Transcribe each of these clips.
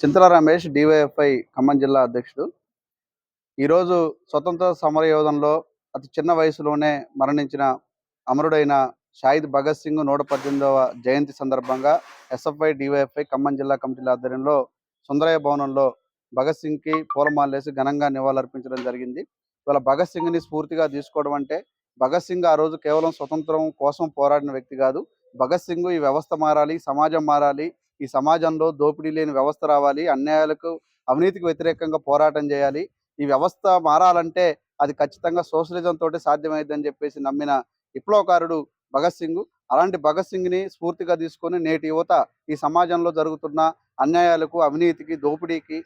చింతల Ramesh DYFI Khammam జిల్లా అధ్యక్షుడు. ఈరోజు స్వతంత్ర సమరయోధంలో అతి చిన్న వయసులోనే మరణించిన అమరుడైన షాహిద్ భగత్ సింగ్ నూట పద్దెనిమిదవ జయంతి సందర్భంగా ఎస్ఎఫ్ఐ డివైఎఫ్ఐ ఖమ్మం జిల్లా కమిటీల ఆధ్వర్యంలో సుందరయ్య భవనంలో భగత్ సింగ్కి పూలమాలేసి ఘనంగా నివాళులర్పించడం జరిగింది. ఇవాళ భగత్ సింగ్ని స్ఫూర్తిగా తీసుకోవడం అంటే భగత్ సింగ్ ఆ రోజు కేవలం స్వతంత్రం కోసం పోరాడిన వ్యక్తి కాదు. భగత్ సింగ్ ఈ వ్యవస్థ మారాలి సమాజం మారాలి ఈ సమాజంలో దోపిడీ లేని వ్యవస్థ రావాలి అన్యాయాలకు అవినీతికి వ్యతిరేకంగా పోరాటం చేయాలి. ఈ వ్యవస్థ మారాలంటే అది ఖచ్చితంగా సోషలిజం తోటి సాధ్యమైందని చెప్పేసి నమ్మిన విప్లవకారుడు భగత్ సింగ్. అలాంటి భగత్ సింగ్ని స్ఫూర్తిగా తీసుకొని నేటి యువత ఈ సమాజంలో జరుగుతున్న అన్యాయాలకు అవినీతికి దోపిడీకి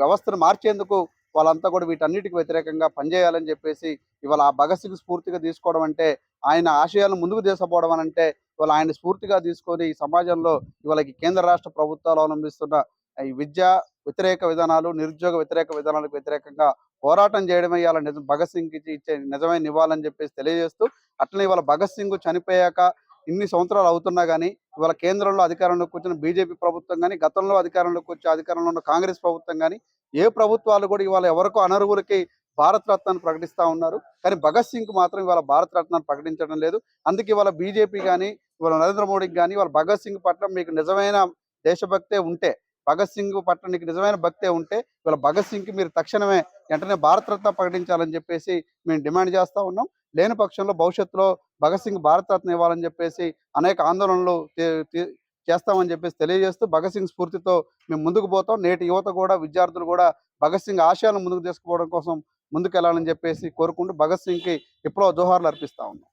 వ్యవస్థను మార్చేందుకు వాళ్ళంతా కూడా వీటన్నిటికి వ్యతిరేకంగా పనిచేయాలని చెప్పేసి ఇవాళ ఆ భగత్ సింగ్ స్ఫూర్తిగా తీసుకోవడం అంటే ఆయన ఆశయాలను ముందుకు తీసుకుపోవడం అని అంటే ఇవాళ ఆయన స్ఫూర్తిగా తీసుకొని ఈ సమాజంలో ఇవాళ కేంద్ర రాష్ట్ర ప్రభుత్వాలు అవలంబిస్తున్న ఈ విద్య వ్యతిరేక విధానాలు నిరుద్యోగ వ్యతిరేక విధానాలకు వ్యతిరేకంగా పోరాటం చేయడమే ఇవాళ నిజం. భగత్ సింగ్ ఇచ్చే నిజమైన నివాళని చెప్పేసి తెలియజేస్తూ అట్లనే ఇవాళ భగత్ సింగ్ చనిపోయాక ఇన్ని సంవత్సరాలు అవుతున్నా కానీ ఇవాళ కేంద్రంలో అధికారంలోకి వచ్చిన బీజేపీ ప్రభుత్వం కానీ గతంలో అధికారంలోకి వచ్చే అధికారంలో ఉన్న కాంగ్రెస్ ప్రభుత్వం కానీ ఏ ప్రభుత్వాలు కూడా ఇవాళ ఎవరికో అనర్హులకి భారత రత్నాన్ని ప్రకటిస్తా ఉన్నారు. కానీ భగత్ సింగ్ మాత్రం ఇవాళ భారత రత్నాన్ని ప్రకటించడం లేదు. అందుకే ఇవాళ బీజేపీ కానీ ఇవాళ నరేంద్ర మోడీకి కానీ వాళ్ళ భగత్ సింగ్ పట్ల మీకు నిజమైన దేశభక్తే ఉంటే భగత్ సింగ్ పట్ల నీకు నిజమైన భక్తే ఉంటే ఇవాళ భగత్ సింగ్కి మీరు తక్షణమే వెంటనే భారతరత్న ప్రకటించాలని చెప్పేసి మేము డిమాండ్ చేస్తా ఉన్నాం. లేని పక్షంలో భవిష్యత్తులో భగత్ సింగ్ భారతరత్న ఇవ్వాలని చెప్పేసి అనేక ఆందోళనలు చేస్తామని చెప్పేసి తెలియజేస్తూ భగత్ సింగ్ స్ఫూర్తితో మేము ముందుకు పోతాం. నేటి యువత కూడా విద్యార్థులు కూడా భగత్ సింగ్ ఆశయాలను ముందుకు తీసుకుపోవడం కోసం ముందుకు వెళ్ళాలని చెప్పేసి కోరుకుంటూ భగత్ సింగ్కి ఎప్పుడో జోహార్లు అర్పిస్తా ఉన్నాం.